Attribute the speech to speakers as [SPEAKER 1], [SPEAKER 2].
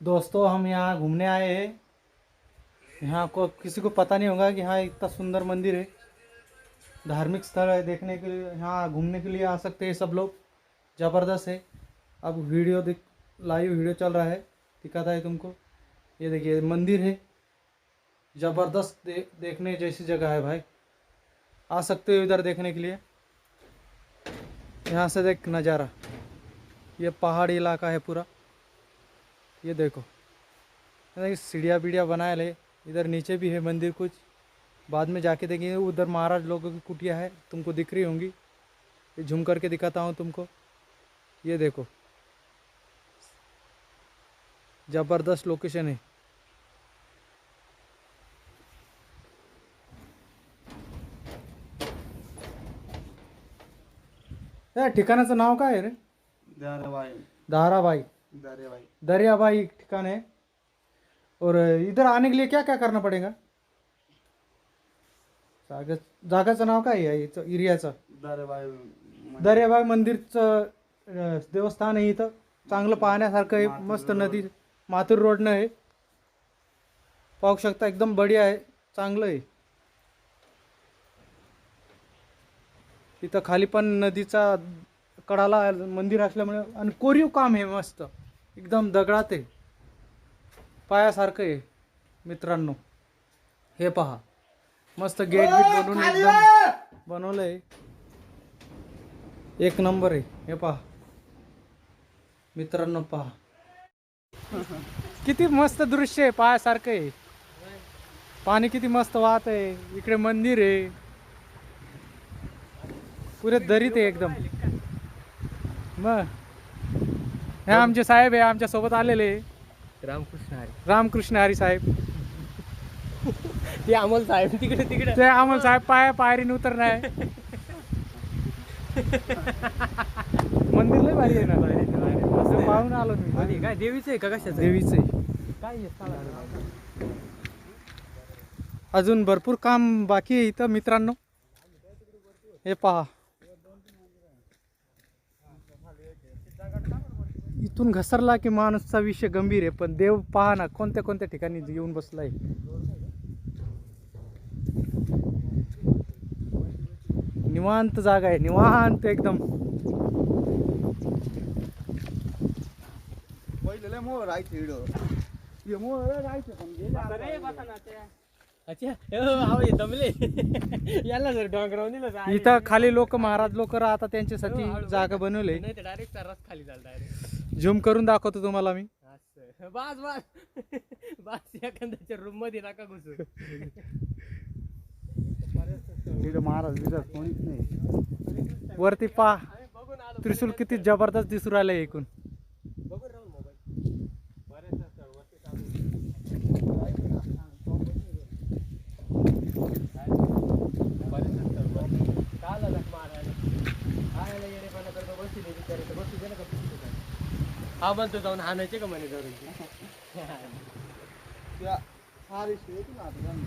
[SPEAKER 1] दोस्तों हम यहाँ घूमने आए हैं। यहाँ को किसी को पता नहीं होगा कि हाँ इतना सुंदर मंदिर है। धार्मिक स्थल है देखने के लिए यहाँ घूमने के लिए आ सकते हैं सब लोग। ज़बरदस्त है। अब वीडियो दिख लाइव वीडियो चल रहा है। दिखाता है तुमको। ये देखिए मंदिर है। ज़बरदस्त दे, देखने जैसी जगह है भाई। आ सकते हो इधर देखने के लिए। यहाँ से देख नज़ारा। ये पहाड़ी इलाका है पूरा। ये देखो। सीढ़िया बीढ़िया बनाए ले। इधर नीचे भी है मंदिर कुछ। बाद में जाके देखेंगे उधर महाराज लोगों की कुटिया है तुमको दिख रही होंगी। ये झूम करके दिखाता हूँ तुमको। ये देखो। ज़बरदस्त लोकेशन है। या ठिकाणाचं नाव काय रे?
[SPEAKER 2] धारावाही
[SPEAKER 1] धाराबाई
[SPEAKER 2] धारावाही
[SPEAKER 1] दरियाबाई ठिकान है और इधर आने के लिए क्या क्या करना पड़ेगा? जागा जागाचं नाव काय आहे याचं एरियाचं?
[SPEAKER 2] धारावाही
[SPEAKER 1] दर्याबाई मंदिरचं अं, देवस्थान आहे इथं. चांगलं पाहण्यासारखं आहे. मस्त नदी माथुर रोडनं आहे. पाहू शकता एकदम बढिया आहे. चांगलं आहे. इथं खाली पण नदीचा कडाला मंदिर असल्यामुळे आणि कोरीव काम आहे मस्त. एकदम दगडात आहे. पायासारखं आहे मित्रांनो. हे पहा. मस्त गेट बीट बनवून एकदम बनवलं आहे एक नंबर आहे. हे पहा. मित्रांनो पहा. किती मस्त दृश्य आहे. पायासारखं आहे. पाणी किती मस्त वाहत आहे. इकडे मंदिर आहे. पुरे दरीत आहे एकदम. मग हे आमचे साहेब आहे आमच्यासोबत आलेले
[SPEAKER 3] रामकृष्ण हरी.
[SPEAKER 1] रामकृष्ण हरी साहेब.
[SPEAKER 3] ते अमोल साहेब तिकडे तिकडे.
[SPEAKER 1] ते आम्हाला साहेब पाया पायरीने उतरणार मंदिर लय भारी आहे ना? असं पाहून आलो मी.
[SPEAKER 3] काय देवीचं आहे का कशाचं?
[SPEAKER 1] देवीचे
[SPEAKER 3] काय आहे? सांगा.
[SPEAKER 1] अजून भरपूर काम बाकी आहे इथं मित्रांनो. हे पहा. इथून घसरला की माणूसचा विषय गंभीर आहे पण देव पहा ना कोणत्या कोणत्या ठिकाणी येऊन बसलाय. निवांत जागा आहे निवांत एकदम.
[SPEAKER 2] हे
[SPEAKER 3] हे दमले. याला जर डोंगरावर.
[SPEAKER 1] इथं खाली लोक महाराज लोक राहतात त्यांच्यासाठी जागा बनवले.
[SPEAKER 3] डायरेक्ट रस खाली झाला डायरेक्ट
[SPEAKER 1] झूम करून दाखवतो तुम्हाला मी.
[SPEAKER 3] असं. बस बस. बस एखाद्याच्या रूममध्ये नका घुसू.
[SPEAKER 2] महाराज बिराज कोणीच नाही.
[SPEAKER 1] वरती पहा.
[SPEAKER 3] आम्ही बघून आलो.
[SPEAKER 1] त्रिशूल किती जबरदस्त दिसू राहिलं एकूण
[SPEAKER 3] बघून राहून मोबाईल बरेच असतात वरती चालू बरेच असतात वरती का आला जख मारायला काय आला येडेपणा करतो बसू दे बिचारे तर बसू दे ना का पिशवी काय. हा म्हणतो जाऊन हाणायचे का म्हणे धरून
[SPEAKER 2] त्या इशू येतो ना आता येतो.